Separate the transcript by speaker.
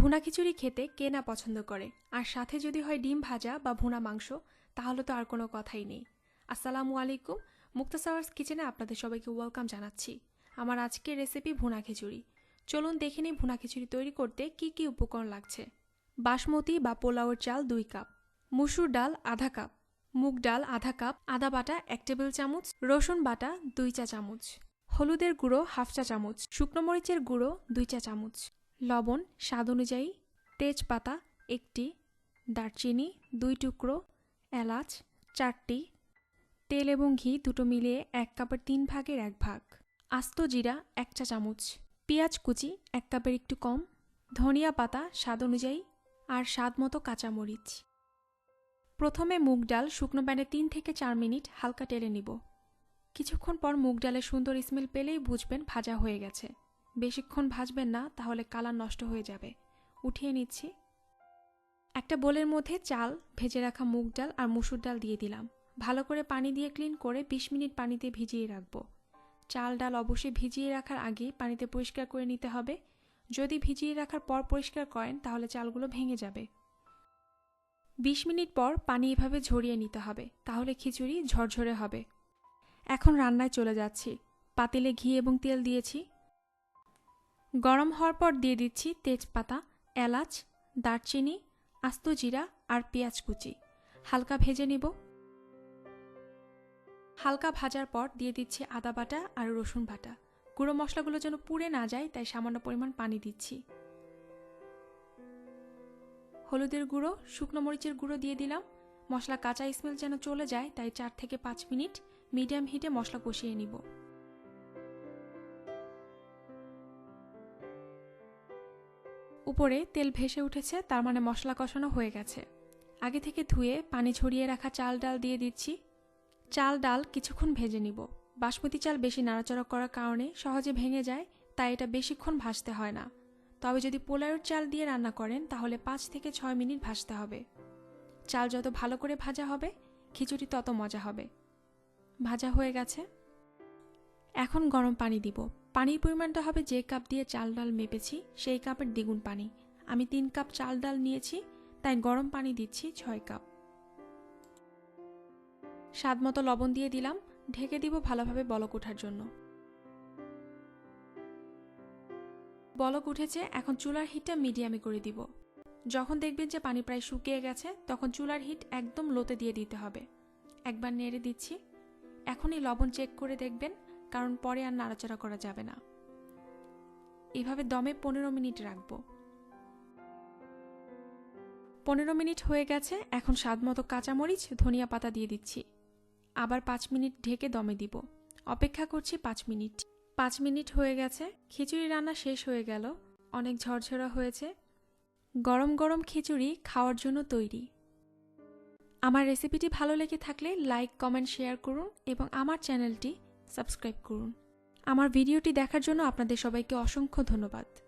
Speaker 1: ভুনা খিচুড়ি খেতে কে না পছন্দ করে? আর সাথে যদি হয় ডিম ভাজা বা ভুনা মাংস, তাহলে তো আর কোনো কথাই নেই। আসসালামু আলাইকুম, মুক্তাসাওয়ার্স কিচেনে আপনাদের সবাইকে ওয়েলকাম জানাচ্ছি। আমার আজকের রেসিপি ভুনা খিচুড়ি। চলুন দেখে নিই ভুনা খিচুড়ি তৈরি করতে কি কি উপকরণ লাগছে। বাসমতি বা পোলাওয়ের চাল দুই কাপ, মুসুর ডাল আধা কাপ, মুগ ডাল আধা কাপ, আদা বাটা এক টেবিল চামচ, রসুন বাটা দুই চা চামচ, হলুদের গুঁড়ো হাফ চা চামচ, শুকনো মরিচের গুঁড়ো দুই চা চামচ লবণ স্বাদ অনুযায়ী তেজপাতা একটি, দারচিনি দুই টুকরো, এলাচ চারটি, তেল এবং ঘি দুটো মিলিয়ে এক কাপের তিন ভাগের এক ভাগ। আস্ত জিরা এক চা চামচ। পেঁয়াজ কুচি এক কাপের একটু কম। ধনিয়া পাতা স্বাদ অনুযায়ী আর স্বাদ মতো কাঁচামরিচ। প্রথমে মুগ ডাল শুকনো প্যানে তিন থেকে চার মিনিট হালকা টেলে নিব। কিছুক্ষণ পর মুগ ডালের সুন্দর স্মেল পেলেই বুঝবেন ভাজা হয়ে গেছে। বেশিক্ষণ ভাজবেন না, তাহলে কালার নষ্ট হয়ে যাবে। উঠিয়ে নিচ্ছি। একটা বোলের মধ্যে চাল, ভেজে রাখা মুগ ডাল আর মুসুর ডাল দিয়ে দিলাম। ভালো করে পানি দিয়ে ক্লিন করে বিশ মিনিট পানিতে ভিজিয়ে রাখব। চাল ডাল অবশ্যই ভিজিয়ে রাখার আগে পানিতে পরিষ্কার করে নিতে হবে। যদি ভিজিয়ে রাখার পর পরিষ্কার করেন, তাহলে চালগুলো ভেঙে যাবে। বিশ মিনিট পর পানি এভাবে ঝরিয়ে নিতে হবে, তাহলে খিচুড়ি ঝরঝরে হবে। এখন রান্নায় চলে যাচ্ছি। পাতিলে ঘি এবং তেল দিয়েছি। গরম হওয়ার পর দিয়ে দিচ্ছি তেজপাতা, এলাচ, দারচিনি, আস্ত জিরা আর পেঁয়াজ কুচি। হালকা ভেজে নিব। হালকা ভাজার পর দিয়ে দিচ্ছি আদা বাটা আর রসুন বাটা। গুঁড়ো মশলাগুলো যেন পুড়ে না যায়, তাই সামান্য পরিমাণ পানি দিচ্ছি। হলুদের গুঁড়ো, শুকনো মরিচের গুঁড়ো দিয়ে দিলাম। মশলা কাঁচা স্মেল যেন চলে যায়, তাই চার থেকে পাঁচ মিনিট মিডিয়াম হিটে মশলা কষিয়ে নিব। উপরে তেল ভেসে উঠেছে, তার মানে মশলা কষানো হয়ে গেছে। আগে থেকে ধুয়ে পানি ছড়িয়ে রাখা চাল ডাল দিয়ে দিচ্ছি। চাল ডাল কিছুক্ষণ ভেজে নিব। বাসমতি চাল বেশি নাড়াচড়া করার কারণে সহজে ভেঙে যায়, তাই এটা বেশিক্ষণ ভাজতে হয় না। তবে যদি পোলাওয়ের চাল দিয়ে রান্না করেন, তাহলে পাঁচ থেকে ছয় মিনিট ভাজতে হবে। চাল যত ভালো করে ভাজা হবে, খিচুড়ি তত মজা হবে। ভাজা হয়ে গেছে। এখন গরম পানি দিব। পানির পরিমাণটা হবে যে কাপ দিয়ে চাল ডাল মেপেছি, সেই কাপের দ্বিগুণ পানি। আমি তিন কাপ চাল ডাল নিয়েছি, তাই গরম পানি দিচ্ছি ছয় কাপ। স্বাদ মতো লবণ দিয়ে দিলাম, ঢেকে দিব ভালোভাবে বলক ওঠার জন্য। বলক উঠেছে, এখন চুলার হিটটা মিডিয়ামে করে দিব। যখন দেখবেন যে পানি প্রায় শুকিয়ে গেছে, তখন চুলার হিট একদম লোতে দিয়ে দিতে হবে। একবার নেড়ে দিচ্ছি। এখনই লবণ চেক করে দেখবেন কারণ পরে আর নাড়াচাড়া করা যাবে না। এভাবে দমে পনেরো মিনিট রাখব। পনেরো মিনিট হয়ে গেছে, এখন স্বাদ মতো কাঁচামরিচ, ধনিয়া পাতা দিয়ে দিচ্ছি। আবার পাঁচ মিনিট ঢেকে দমে দিব। অপেক্ষা করছি পাঁচ মিনিট। পাঁচ মিনিট হয়ে গেছে, খিচুড়ি রান্না শেষ হয়ে গেল, অনেক ঝরঝরা হয়েছে। গরম গরম খিচুড়ি খাওয়ার জন্য তৈরি। আমার রেসিপিটি ভালো লেগে থাকলে লাইক, কমেন্ট, শেয়ার করুন এবং আমার চ্যানেলটি সাবস্ক্রাইব করুন। আমার ভিডিওটি দেখার জন্য আপনাদের সবাইকে অসংখ্য ধন্যবাদ।